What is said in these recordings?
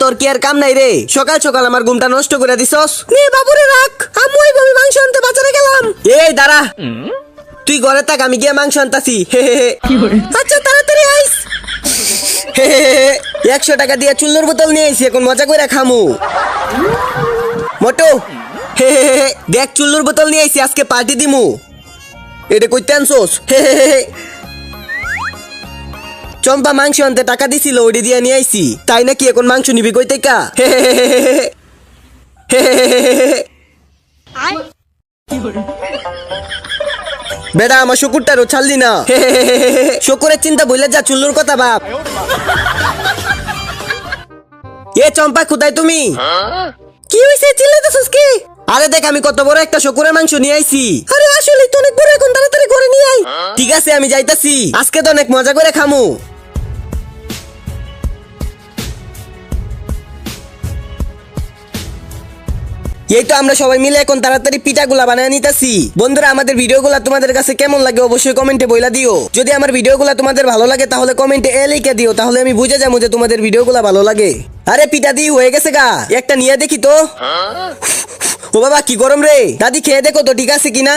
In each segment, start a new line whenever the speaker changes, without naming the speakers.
তোর কি আর কাম নাই রে? সকাল সকাল আমার ঘুমটা নষ্ট করে দিছস? নে বাবুরে রাখ। আমি ওইভাবে মাংস আনতে বাজারে গেলাম। এই দাঁড়া। তুই ঘরে থাক আমি গিয়ে মাংস আনতাছি। হে হে হে। আচ্ছা তাড়াতাড়ি আইস। হে হে হে হে। একশো টাকা দিয়ে চুল্লোর বোতল নিয়ে আইছি এখন মজা করে খামু। মোটো হে হে হে হে। দেখ চুল্লুর বোতল নিয়ে আইছি আজকে পার্টি দিমু। এটা কইতে আনছোস? হে হে হে হে। চম্পা মাংস আনতে টাকা দিছিল ওটি দিয়ে নিয়ে আইছি তাই নাকি এখন মাংস নিবি কই থেকে। বেটা আমার শুকুরটারও ছাড়লি না। শুকুরের চিন্তা বললে যা চুল্লুর কথা বাপ এ চম্পা কোথায় তুমি কি হইছে চিল্লাইতেছস কি আরে দেখ আমি কত বড় একটা শুকুরের মাংস নিয়ে আইছি আরে আসলে তো অনেক বড় এখন তাড়াতাড়ি করে নিয়ে আই ঠিক আছে আমি যাইতাছি আজকে তো অনেক মজা করে খামু এই তো আমরা সবাই মিলে এখন তাড়াতাড়ি পিঠাগুলা বানায় নিতেছি। বন্ধুরা আমাদের ভিডিওগুলা তোমাদের কাছে কেমন লাগে অবশ্যই কমেন্টে বইলা দিও। যদি আমার ভিডিওগুলা তোমাদের ভালো লাগে তাহলে কমেন্টে এ লিখে দিও তাহলে আমি বুঝে যাব যে তোমাদের ভিডিওগুলা ভালো লাগে। আরে পিঠা দি হয়ে গেছে গা। একটা নিয়ে দেখি তো। ও বাবা কি গরম রে। দাদি খেয়ে দেখো তো ঠিক আছে কিনা?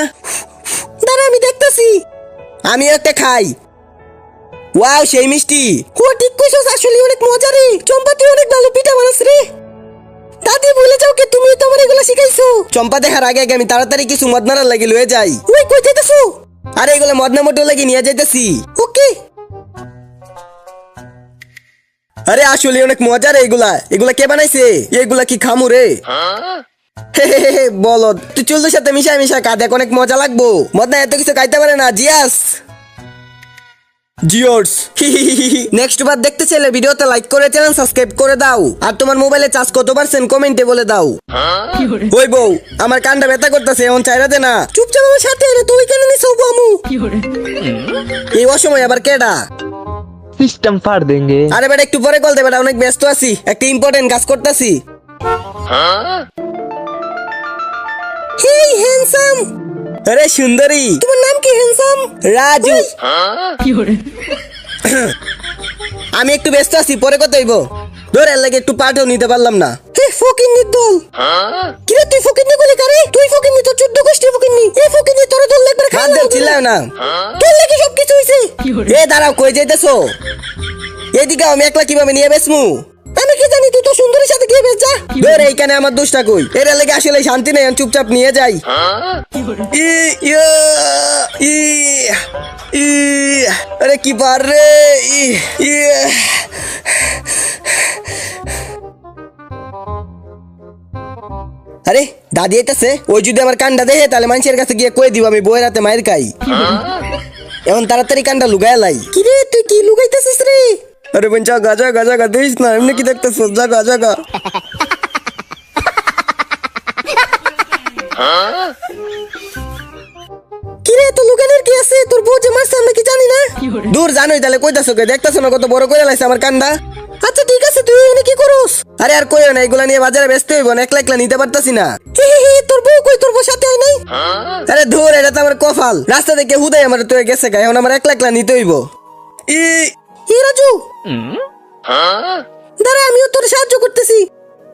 দাঁড়া আমি দেখতেছি। আমি একটা খাই। ওয়াও সেই মিষ্টি। ও ঠিক কইছস আসলে অনেক মজা রে চম্পা তুই অনেক ভালো পিঠা বানাস রে। দাদি ভুলে যাও কে তুমি তো আমার এগুলো শিখাইছো। চম্পা দেখার আগে আগে আমি তাড়াতাড়ি কিছু মদনার লাগি লয়ে যাই। ওই কই যাইতেছো? আরে এগুলো মদনা মোটো লাগি নিয়ে যাইতেছি। ওকে। আরে আসলে অনেক মজা রে এগুলা। এগুলা কে বানাইছে? এগুলা কি খামু রে? বলদ তুই চুলদের সাথে মিশা কা দেখ অনেক মজা লাগবো। মদনা এত কিছু খাইতে পারে না জিয়াস। জিওর্স নেক্সট বার দেখতে চাইলে ভিডিওতে লাইক করে চ্যানেল সাবস্ক্রাইব করে দাও। আর তোমার মোবাইলে চার্জ কত পার্সেন্ট কমেন্টে বলে দাও। ওই বউ আমার কানটা ব্যথা করতেছে এখন চাইরা না। চুপচাপ আমার সাথে এলে তুই কেন নিছো বামু এই অসময় আবার কেডা?
সিস্টেম ফাড় দেঙ্গে।
আরে বেটা একটু পরে কল দে বেটা অনেক ব্যস্ত আছি একটা ইম্পর্টেন্ট কাজ করতেছি। হেই হ্যান্ডসাম আরে সুন্দরী। তোমার নাম কি হ্যান্ডসাম রাজু। আমি একটু ব্যস্ত আছি পরে কত হইব। ধর এর লাগে একটু পাঠও নিতে পারলাম না। হে ফকিন্নির দল। কিরে তুই ফকিন্নি বলি কারে? তুই ফকিন্নি তো চোদ্দ গোষ্ঠী ফকিন্নি। এই ফকিন্নি তোর দল একবার খাওয়া দাও চিল্লাও না। তোর লাগে সব কিছু হইছে এ দাঁড়াও কই যাইতেছো? এদিকে আমি একলা কীভাবে নিয়ে বেসমু আমি কি জানি তুই তো গিয়ে বেচ? ধর এইখানে আমার দোষটা কই? এর লাগে আসলে শান্তি নেই চুপচাপ নিয়ে যাই। ই ই ই আরে কি বার রে? ই। আরে দাদি এটাছে ওই যদি আমার কানটা দেখে তাহলে মানুষের কাছে গিয়ে কই দিব আমি বইয়ের হাতে মায়ের খাই। এখন তাড়াতাড়ি কানটা লুগায় লাই। কি রে তুই কি লুগাইতেছিস রে? আরে বোন জাগা জাগা জাগা দিস না এমনি কি দেখতেছ? জাগা জাগা কি রে তো লুকানোর কি আছে? তোর বউ যে মারছে আমরা কি জানি না? দূর জানোই তাহলে কইতাছো কে? দেখতাছো না কত বড় করে লাইছে আমার কান্দা? আচ্ছা ঠিক আছে তুই এনে কি করস? আরে আর কইও না এগুলা নিয়ে বাজারে ব্যস্ত হইব না একলা একলা নিতে পারতাছি না। তোর বউ কই? তোর বউ সাথে নাই? আরে ধুর এটা তো আমার কফাল রাস্তা থেকে হুদাই আমার তুই গেছে গা এখন আমার একলা একলা নিতে হইব। ই ই রাজু। দাঁড়া আমিও তোর সাহায্য করতেছি।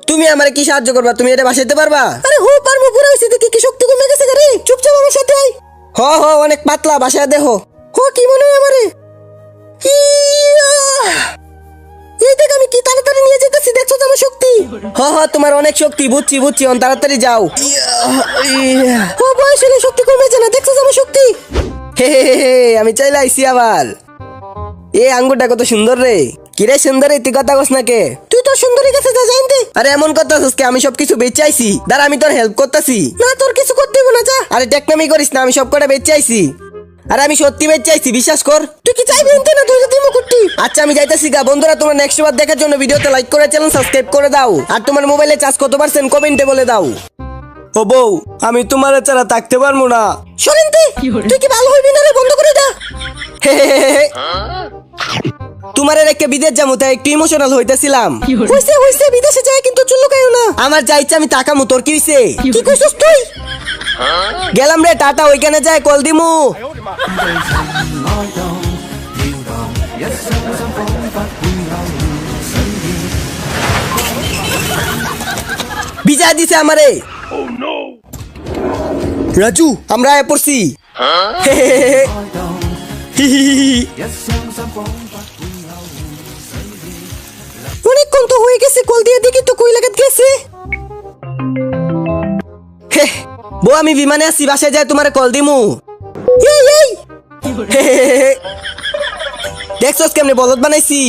তুমি আমারে কি সাহায্য করবা? তুমি এটা বাসাইতে পারবা? আরে হো পারব পুরো হইছে দেখি কি শক্তি কমে গেছে রে চুপচাপ আমার সাথে আয়। হ হ অনেক পাতলা বাসায় দেখো। হো কি মনে হয় আমারে? এই দেখ আমি কি তাড়াতাড়ি নিয়ে যেতেছি দেখছ তো আমার শক্তি? হ হ তোমার অনেক শক্তি বুঝছি বুঝছি অন তাড়াতাড়ি যাও। ও বয়স হলে শক্তি কমেছে না দেখছ তো আমার শক্তি? হে হে হে হে, আমি চাইলে আইসি আবার। এ আঙ্গুরটা কত সুন্দর রে। কিরে সুন্দর তুই কথা কস না কে? তুই তো সুন্দরী কাছে যা জানতে। আরে এমন কথা কে আমি সবকিছু বেচে আইছি। দাঁড়া আমি তোর হেল্প করতেছি। না তোর কিছু করতে হইব না যা। আরে টেকনামি করিস না আমি সব কটা বেচে আইছি। আরে আমি সত্যি বেচে আইছি বিশ্বাস কর। তুই কি চাইবি এনতে না তুই যদি মুকুটটি আচ্ছা আমি যাইতাছি গা। বন্ধুরা তোমার নেক্সট বার দেখার জন্য ভিডিওতে লাইক করে চ্যানেল সাবস্ক্রাইব করে দাও। আর তোমার মোবাইলে চার্জ কত পার্সেন্ট কমেন্টে বলে দাও। ও বউ আমি তোমার ছাড়া থাকতে পারব না। শোনেন তুই। তুই কি ভালো হইবি না রে? বন্ধ করে দা। তোমার একটা বিদেশ যাব তাই একটু ইমোশনাল হইতেছিলাম। হইছে? হইছে বিদেশে যায় কিন্তু চুল্লু কাইও না। আমার যা ইচ্ছা আমি তাকামু তোর কি হইছে? কি কইছস তুই? গেলাম রে টাটা ওইখানে যায় কল দিমু। বিজয় দিছে আমারে। রাজু আমরা আয়া পড়ছি। হে হে হে হে। হি হি হি হি। অনেকক্ষণ তো হয়ে গেছে, কল দিয়ে দেখি তো কই লাগাত গেছে। বউ, আমি বিমানে আছি, বাসায় যায় তোমারে কল দিমু। দেখছস কেমনে, বলদ বানাইছি।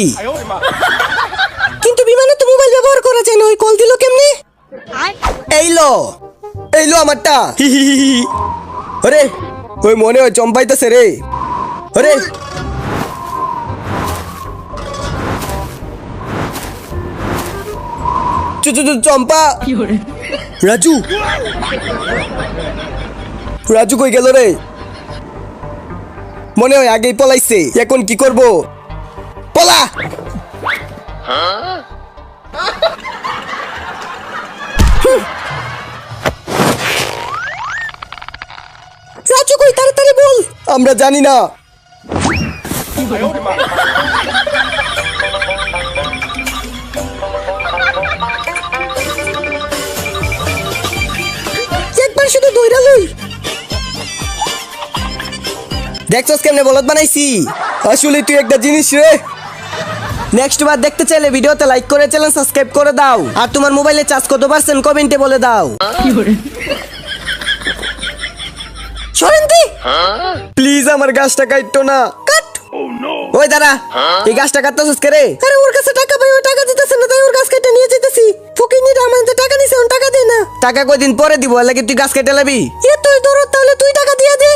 কিন্তু বিমানে তো মোবাইল ব্যবহার করা যায় না, ওই কল দিল কেমনে? এই লো এই লো আমারটা। আরে ওই মনে হয় চম্পাইতেছে রে। আরে! চম্পা! রাজু! রাজু কই গেল রে? মনে হয় আগেই পলাইছে। এখন কি করব? পলা! রাজু কই তাড়াতাড়ি বল। আমরা জানি না। একবার শুধু দইরা লই। দেখছস কেমনে বলদ বানাইছি? আসলে তুই একটা জিনিস রে। নেক্সট বার দেখতে চাইলে ভিডিওতে লাইক করে চ্যানেল সাবস্ক্রাইব করে দাও। আর তোমার মোবাইলে চার্জ কত পার্সেন্ট কমেন্টে বলে দাও। সরেন্তি প্লিজ আমার গাছটা কাটতো না। কাট ওই দাঁড়া এই গাছটা কাটতেছিস কে রে? আরে ওর কাছে টাকা পাই ও টাকা দিতেছে না তাই ওর গাছ কেটে নিয়ে যেতেছি ফকিনি আমাদের টাকা নিছে ওন টাকা দে না। টাকা কয়দিন পরে দিব লাগে তুই গাছ কেটে লাবি। এ তুই ধরো তাহলে তুই টাকা দিয়ে দে।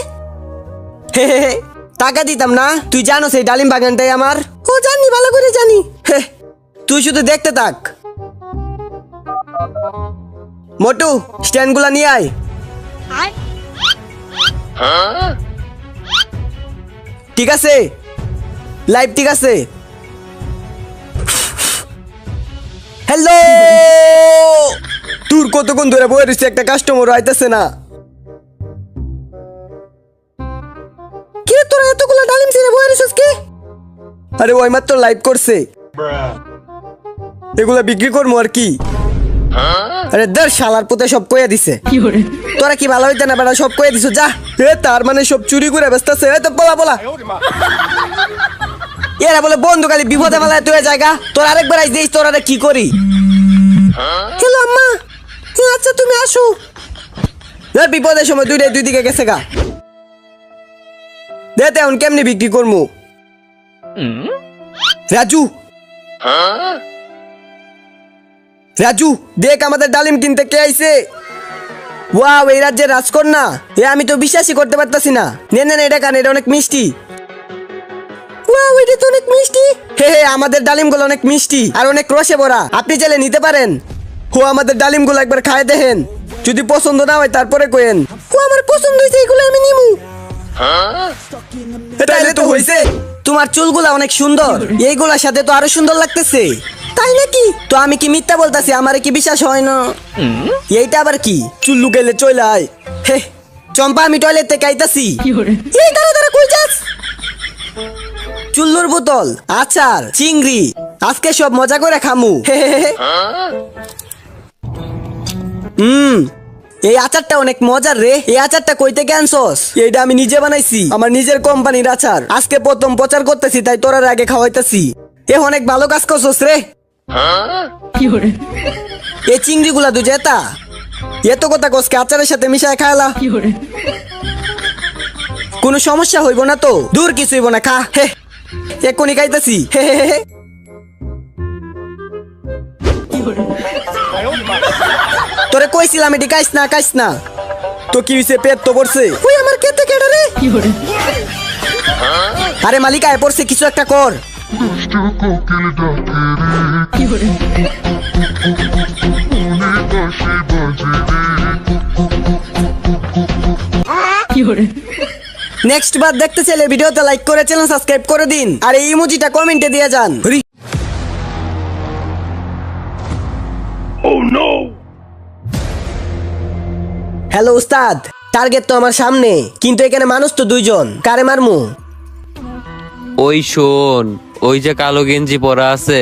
হে হে হে, টাকা দিতাম না তুই জানো সেই ডালিম বাগানটাই আমার। ও জানি ভালো করে জানি। হে, তুই শুধু দেখতে থাক। মোটু স্ট্যান্ডগুলা নিয়ে আয়। ঠিক আছে? লাইভ ঠিক আছে? হ্যালো তোর কতক্ষণ ধরে বয়ে রয়েছে? একটা কাস্টমার আইতেছে না। কি রে তোরা এতগুলো ডালিম ছিঁড়ে বয়ে রয়েছিস কি? আরে ওই মাত্র লাইভ করছে। এগুলা বিক্রি করব আর কি? আরে দের শালার পুতে সব কইয়া দিছে। তোরা কি ভালো হইতে না বেড়া সব কইয়া দিছ? যা। এ তার মানে সব চুরি করে ব্যস্তাছে এ তো বলা বলা এরা বলে বন্ধু খালি বিপদে ফেলায় তুই জায়গা। তোর আরেকবার আইস দিস তোরা কি করি? হ্যালো আম্মা। এ, আচ্ছা তুমি আসো। এ, বিপদের সময় দুইটাই দুই দিকে গেছে গা। দে তেমন কেমনি বিক্রি করমু? রাজু। রাজু দেখ আমাদের ডালিম কিনতে কে আইছে। ওয়াও এই রাজ্যের রাজকন্যা। এ আমি তো বিশ্বাসই করতে পারতাছি না। নে নে নে, এটা কান এটা অনেক মিষ্টি। ওয়াও এটা তো অনেক মিষ্টি। হে হে আমাদের ডালিমগুলো অনেক মিষ্টি আর অনেক রসে ভরা। আপনি চাইলে নিতে পারেন। ও আমাদের ডালিমগুলো একবার খায় দেখেন। যদি পছন্দ না হয় তারপরে কোয়েন। ও আমার পছন্দ হয়েছে এগুলো আমি নিমু। তাইলে তো হইছে। তোমার চুলগুলা অনেক সুন্দর। এইগুলার সাথে তো আরও সুন্দর লাগতেছে। তাই নাকি? তো আমি কি মিথ্যা বলতাছি? আমার কি বিশ্বাস হয় না? এইটা আবার কি? চুল লুকাইলে চলে আয়। হে চম্পা আমি টয়লেট থেকে আইতাছি এই দাঁড়া দাঁড়া কই যাস? চুল্লুর বোতল আচার চিংড়ি আজকে সব মজা করে খামু। হুম এই আচারটা অনেক মজার রে। এই আচারটা কই থেকে আনছস? এইটা আমি নিজে বানাইছি আমার নিজের কোম্পানির আচার। আজকে প্রথম প্রচার করতেছি তাই তোরার আগে খাওয়াইতেছি। এ অনেক ভালো কাজ করছস রে। এ চিংড়ি গুলা দু জেতা এত কথা কসকে আচারের সাথে মিশায় খায়লা কোনো সমস্যা হইব না তো। দূর কিছু হইব না খা। হে। এক্ষুনি খাইতেছি। তোরে কইছিলাম এটি কাইস না কাইস না। তো কি হইছে, পেট তো পড়ছে ওই আমার কেতে কেডা রে। আরে মালিক, আয়, পড়ছে, কিছু একটা কর? নেক্সট বার দেখতে চাইলে ভিডিওতে লাইক করে চ্যানেল সাবস্ক্রাইব করে দিন। আর এই ইমোজিটা কমেন্টে দিয়ে যান। হ্যালো উস্তাদ টার্গেট তো আমার সামনে কিন্তু এখানে মানুষ তো দুইজন। কারে মারমু?
ওই শোন ওই যে কালো গেঞ্জি পরা আছে।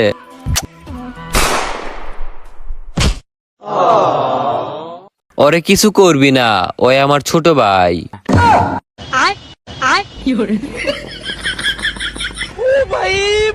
ওরে কিছু করবি না ওই আমার ছোট ভাই। आय आय. भाई